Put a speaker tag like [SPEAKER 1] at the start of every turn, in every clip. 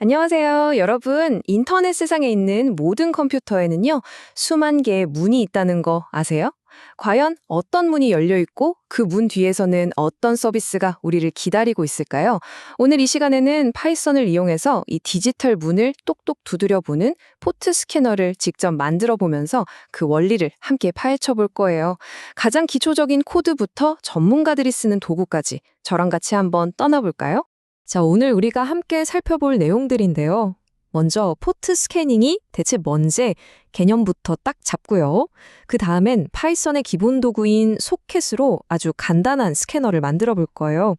[SPEAKER 1] 안녕하세요. 여러분, 인터넷 세상에 있는 모든 컴퓨터에는요, 수만 개의 문이 있다는 거 아세요? 과연 어떤 문이 열려 있고 그 문 뒤에서는 어떤 서비스가 우리를 기다리고 있을까요? 오늘 이 시간에는 파이썬을 이용해서 이 디지털 문을 똑똑 두드려 보는 포트 스캐너를 직접 만들어 보면서 그 원리를 함께 파헤쳐 볼 거예요. 가장 기초적인 코드부터 전문가들이 쓰는 도구까지 저랑 같이 한번 떠나볼까요? 자, 오늘 우리가 함께 살펴볼 내용들인데요. 먼저 포트 스캐닝이 대체 뭔지 개념부터 딱 잡고요. 그 다음엔 파이썬의 기본 도구인 소켓으로 아주 간단한 스캐너를 만들어 볼 거예요.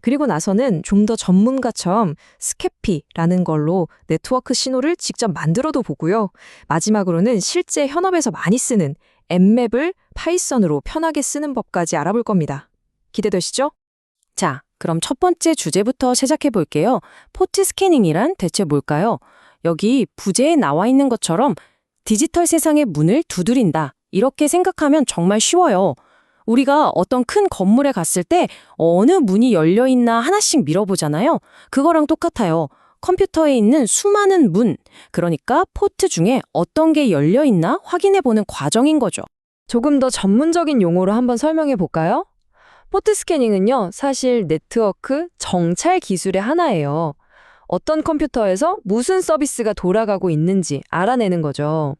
[SPEAKER 1] 그리고 나서는 좀 더 전문가처럼 스캐피라는 걸로 네트워크 신호를 직접 만들어도 보고요. 마지막으로는 실제 현업에서 많이 쓰는 앱맵을 파이썬으로 편하게 쓰는 법까지 알아볼 겁니다. 기대되시죠?
[SPEAKER 2] 자, 그럼 첫 번째 주제부터 시작해 볼게요. 포트 스캐닝이란 대체 뭘까요? 여기 부제에 나와 있는 것처럼 디지털 세상의 문을 두드린다. 이렇게 생각하면 정말 쉬워요. 우리가 어떤 큰 건물에 갔을 때 어느 문이 열려 있나 하나씩 밀어보잖아요. 그거랑 똑같아요. 컴퓨터에 있는 수많은 문, 그러니까 포트 중에 어떤 게 열려 있나 확인해 보는 과정인 거죠.
[SPEAKER 1] 조금 더 전문적인 용어로 한번 설명해 볼까요? 포트 스캐닝은요, 사실 네트워크 정찰 기술의 하나예요. 어떤 컴퓨터에서 무슨 서비스가 돌아가고 있는지 알아내는 거죠.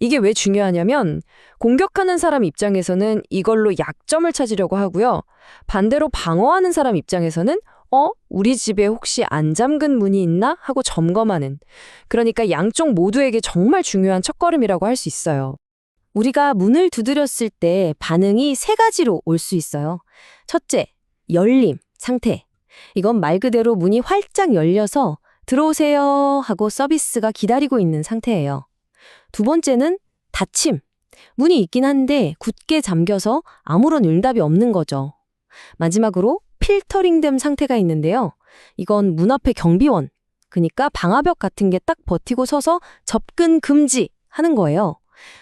[SPEAKER 1] 이게 왜 중요하냐면, 공격하는 사람 입장에서는 이걸로 약점을 찾으려고 하고요. 반대로 방어하는 사람 입장에서는 어? 우리 집에 혹시 안 잠근 문이 있나? 하고 점검하는. 그러니까 양쪽 모두에게 정말 중요한 첫걸음이라고 할 수 있어요.
[SPEAKER 2] 우리가 문을 두드렸을 때 반응이 세 가지로 올 수 있어요. 첫째, 열림, 상태. 이건 말 그대로 문이 활짝 열려서 들어오세요 하고 서비스가 기다리고 있는 상태예요. 두 번째는 닫힘. 문이 있긴 한데 굳게 잠겨서 아무런 응답이 없는 거죠. 마지막으로 필터링된 상태가 있는데요. 이건 문 앞에 경비원, 그러니까 방화벽 같은 게 딱 버티고 서서 접근 금지 하는 거예요.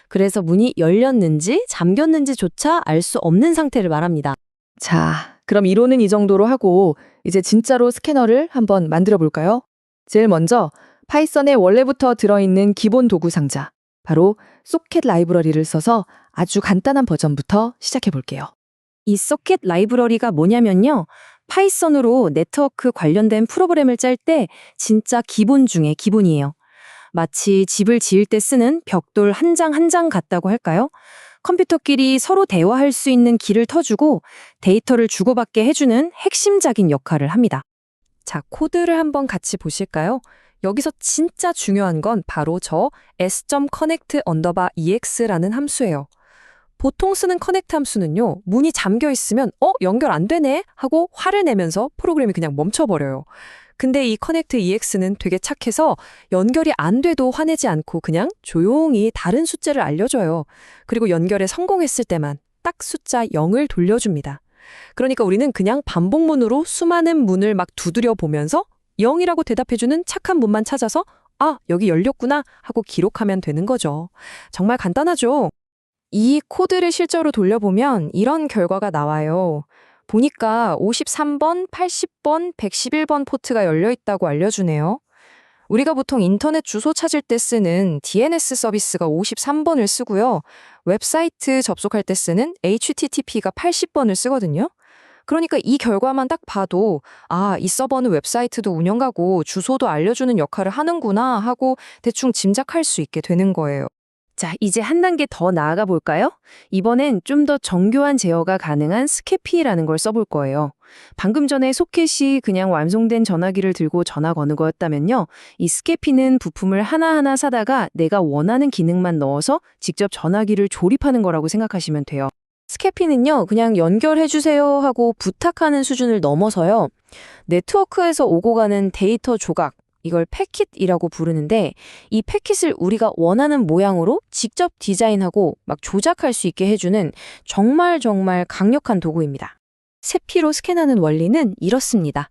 [SPEAKER 2] 그래서 문이 열렸는지 잠겼는지조차 알 수 없는 상태를 말합니다.
[SPEAKER 3] 자, 그럼 이론은 이 정도로 하고 이제 진짜로 스캐너를 한번 만들어 볼까요? 제일 먼저 파이썬에 원래부터 들어있는 기본 도구 상자, 바로 소켓 라이브러리를 써서 아주 간단한 버전부터 시작해 볼게요.
[SPEAKER 2] 이 소켓 라이브러리가 뭐냐면요. 파이썬으로 네트워크 관련된 프로그램을 짤 때 진짜 기본 중에 기본이에요. 마치 집을 지을 때 쓰는 벽돌 한장 한 장 같다고 할까요? 컴퓨터끼리 서로 대화할 수 있는 길을 터주고 데이터를 주고받게 해주는 핵심적인 역할을 합니다.
[SPEAKER 1] 자, 코드를 한번 같이 보실까요? 여기서 진짜 중요한 건 바로 저 s.connect 언더바 ex라는 함수예요. 보통 쓰는 커넥트 함수는요, 문이 잠겨 있으면, 어, 연결 안 되네? 하고 화를 내면서 프로그램이 그냥 멈춰버려요. 근데 이 커넥트 ex는 되게 착해서 연결이 안 돼도 화내지 않고 그냥 조용히 다른 숫자를 알려줘요. 그리고 연결에 성공했을 때만 딱 숫자 0을 돌려줍니다. 그러니까 우리는 그냥 반복문으로 수많은 문을 막 두드려 보면서 0이라고 대답해주는 착한 문만 찾아서 아, 여기 열렸구나 하고 기록하면 되는 거죠. 정말 간단하죠? 이 코드를 실제로 돌려보면 이런 결과가 나와요. 보니까 53번, 80번, 111번 포트가 열려 있다고 알려주네요. 우리가 보통 인터넷 주소 찾을 때 쓰는 DNS 서비스가 53번을 쓰고요. 웹사이트 접속할 때 쓰는 HTTP가 80번을 쓰거든요. 그러니까 이 결과만 딱 봐도 아, 이 서버는 웹사이트도 운영하고 주소도 알려주는 역할을 하는구나 하고 대충 짐작할 수 있게 되는 거예요.
[SPEAKER 2] 자, 이제 한 단계 더 나아가 볼까요? 이번엔 좀 더 정교한 제어가 가능한 스캐피라는 걸 써볼 거예요. 방금 전에 소켓이 그냥 완성된 전화기를 들고 전화 거는 거였다면요. 이 스캐피는 부품을 하나하나 사다가 내가 원하는 기능만 넣어서 직접 전화기를 조립하는 거라고 생각하시면 돼요. 스캐피는요, 그냥 연결해주세요 하고 부탁하는 수준을 넘어서요. 네트워크에서 오고 가는 데이터 조각, 이걸 패킷이라고 부르는데 이 패킷을 우리가 원하는 모양으로 직접 디자인하고 막 조작할 수 있게 해주는 정말 정말 강력한 도구입니다. 세피로 스캔하는 원리는 이렇습니다.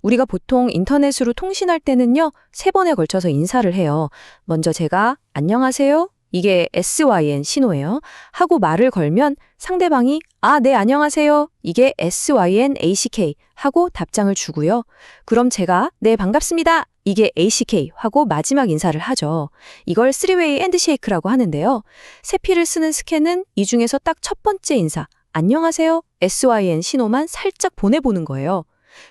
[SPEAKER 2] 우리가 보통 인터넷으로 통신할 때는요, 세 번에 걸쳐서 인사를 해요. 먼저 제가 안녕하세요. 이게 SYN 신호예요. 하고 말을 걸면 상대방이 아, 네, 안녕하세요. 이게 SYN ACK 하고 답장을 주고요. 그럼 제가 네, 반갑습니다. 이게 ACK 하고 마지막 인사를 하죠. 이걸 3웨이 엔드쉐이크라고 하는데요. 세 피를 쓰는 스캔은 이 중에서 딱 첫 번째 인사, 안녕하세요, SYN 신호만 살짝 보내보는 거예요.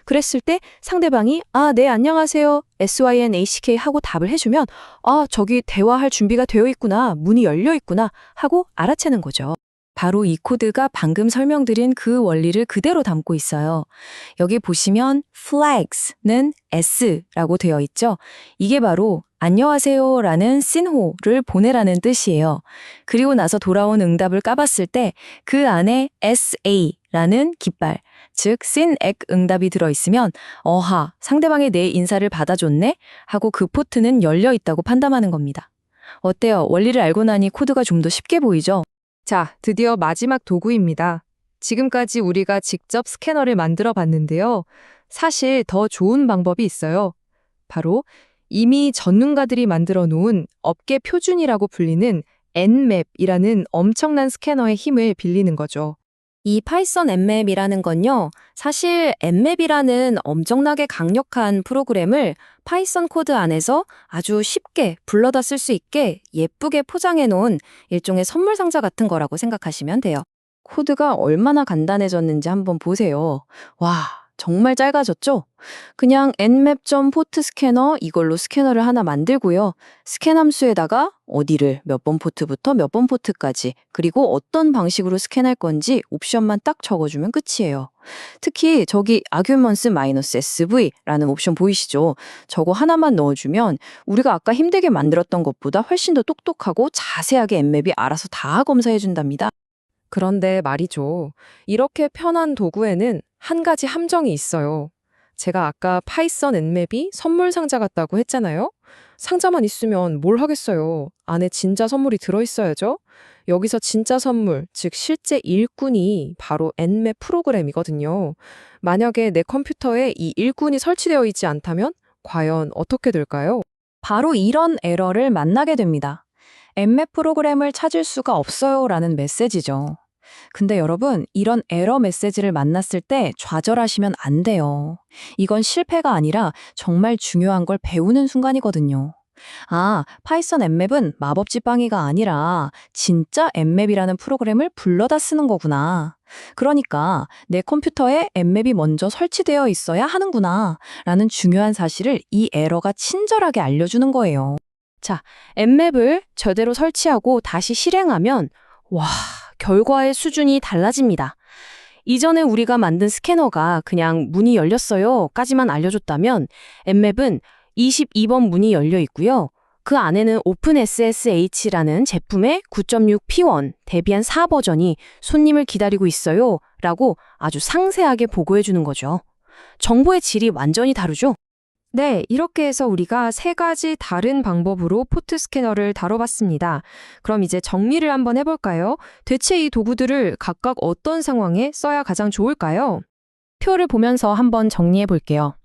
[SPEAKER 2] 그랬을 때 상대방이 아, 네, 안녕하세요, SYN ACK 하고 답을 해주면 아, 저기 대화할 준비가 되어 있구나, 문이 열려 있구나 하고 알아채는 거죠. 바로 이 코드가 방금 설명드린 그 원리를 그대로 담고 있어요. 여기 보시면 flags는 S라고 되어 있죠. 이게 바로 안녕하세요 라는 신호를 보내라는 뜻이에요. 그리고 나서 돌아온 응답을 까봤을 때 그 안에 SA라는 깃발, 즉 신액 응답이 들어있으면 어하, 상대방의 내 인사를 받아줬네 하고 그 포트는 열려 있다고 판단하는 겁니다. 어때요? 원리를 알고 나니 코드가 좀 더 쉽게 보이죠?
[SPEAKER 1] 자, 드디어 마지막 도구입니다. 지금까지 우리가 직접 스캐너를 만들어 봤는데요. 사실 더 좋은 방법이 있어요. 바로 이미 전문가들이 만들어 놓은 업계 표준이라고 불리는 N맵이라는 엄청난 스캐너의 힘을 빌리는 거죠.
[SPEAKER 2] 이 파이썬 엠맵이라는 건요, 사실 엠맵이라는 엄청나게 강력한 프로그램을 파이썬 코드 안에서 아주 쉽게 불러다 쓸 수 있게 예쁘게 포장해 놓은 일종의 선물 상자 같은 거라고 생각하시면 돼요. 코드가 얼마나 간단해졌는지 한번 보세요. 와, 정말 짧아졌죠? 그냥 nmap.port 스캐너 이걸로 스캐너를 하나 만들고요. 스캔 함수에다가 어디를 몇 번 포트부터 몇 번 포트까지 그리고 어떤 방식으로 스캔할 건지 옵션만 딱 적어주면 끝이에요. 특히 저기 arguments-sv라는 옵션 보이시죠? 저거 하나만 넣어주면 우리가 아까 힘들게 만들었던 것보다 훨씬 더 똑똑하고 자세하게 엠맵이 알아서 다 검사해준답니다.
[SPEAKER 1] 그런데 말이죠. 이렇게 편한 도구에는 한 가지 함정이 있어요. 제가 아까 파이썬 N맵이 선물 상자 같다고 했잖아요. 상자만 있으면 뭘 하겠어요. 안에 진짜 선물이 들어있어야죠. 여기서 진짜 선물, 즉 실제 일꾼이 바로 N맵 프로그램이거든요. 만약에 내 컴퓨터에 이 일꾼이 설치되어 있지 않다면 과연 어떻게 될까요?
[SPEAKER 2] 바로 이런 에러를 만나게 됩니다. 엠맵 프로그램을 찾을 수가 없어요 라는 메시지죠. 근데 여러분, 이런 에러 메시지를 만났을 때 좌절하시면 안 돼요. 이건 실패가 아니라 정말 중요한 걸 배우는 순간이거든요. 아, 파이썬 엠맵은 마법 지팡이가 아니라 진짜 엠맵이라는 프로그램을 불러다 쓰는 거구나. 그러니까 내 컴퓨터에 엠맵이 먼저 설치되어 있어야 하는구나. 라는 중요한 사실을 이 에러가 친절하게 알려주는 거예요. 자, 엠맵을 제대로 설치하고 다시 실행하면, 와, 결과의 수준이 달라집니다. 이전에 우리가 만든 스캐너가 그냥 문이 열렸어요. 까지만 알려줬다면, 엠맵은 22번 문이 열려 있고요. 그 안에는 OpenSSH라는 제품의 9.6 P1 대비한 4버전이 손님을 기다리고 있어요. 라고 아주 상세하게 보고해 주는 거죠. 정보의 질이 완전히 다르죠?
[SPEAKER 1] 네, 이렇게 해서 우리가 세 가지 다른 방법으로 포트 스캐너를 다뤄봤습니다. 그럼 이제 정리를 한번 해볼까요? 대체 이 도구들을 각각 어떤 상황에 써야 가장 좋을까요?
[SPEAKER 2] 표를 보면서 한번 정리해 볼게요.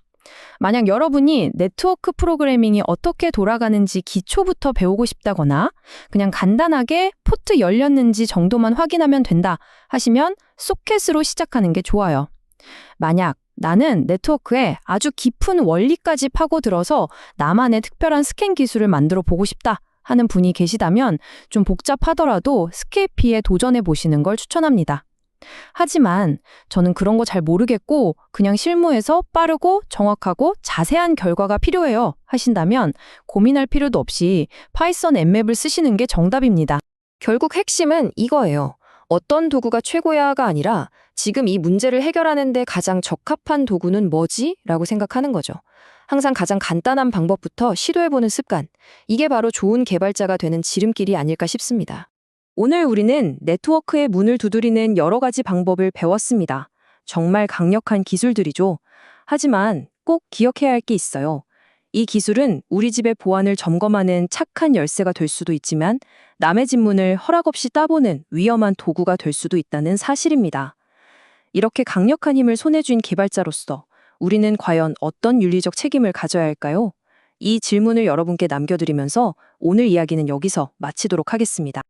[SPEAKER 2] 만약 여러분이 네트워크 프로그래밍이 어떻게 돌아가는지 기초부터 배우고 싶다거나 그냥 간단하게 포트 열렸는지 정도만 확인하면 된다 하시면 소켓으로 시작하는 게 좋아요. 만약 나는 네트워크에 아주 깊은 원리까지 파고들어서 나만의 특별한 스캔 기술을 만들어 보고 싶다 하는 분이 계시다면 좀 복잡하더라도 스케이피에 도전해 보시는 걸 추천합니다. 하지만 저는 그런 거 잘 모르겠고 그냥 실무에서 빠르고 정확하고 자세한 결과가 필요해요 하신다면 고민할 필요도 없이 파이썬 엠맵을 쓰시는 게 정답입니다.
[SPEAKER 1] 결국 핵심은 이거예요. 어떤 도구가 최고야가 아니라 지금 이 문제를 해결하는데 가장 적합한 도구는 뭐지? 라고 생각하는 거죠. 항상 가장 간단한 방법부터 시도해보는 습관. 이게 바로 좋은 개발자가 되는 지름길이 아닐까 싶습니다. 오늘 우리는 네트워크의 문을 두드리는 여러 가지 방법을 배웠습니다. 정말 강력한 기술들이죠. 하지만 꼭 기억해야 할 게 있어요. 이 기술은 우리 집의 보안을 점검하는 착한 열쇠가 될 수도 있지만 남의 집 문을 허락 없이 따보는 위험한 도구가 될 수도 있다는 사실입니다. 이렇게 강력한 힘을 손에 쥔 개발자로서 우리는 과연 어떤 윤리적 책임을 가져야 할까요? 이 질문을 여러분께 남겨드리면서 오늘 이야기는 여기서 마치도록 하겠습니다.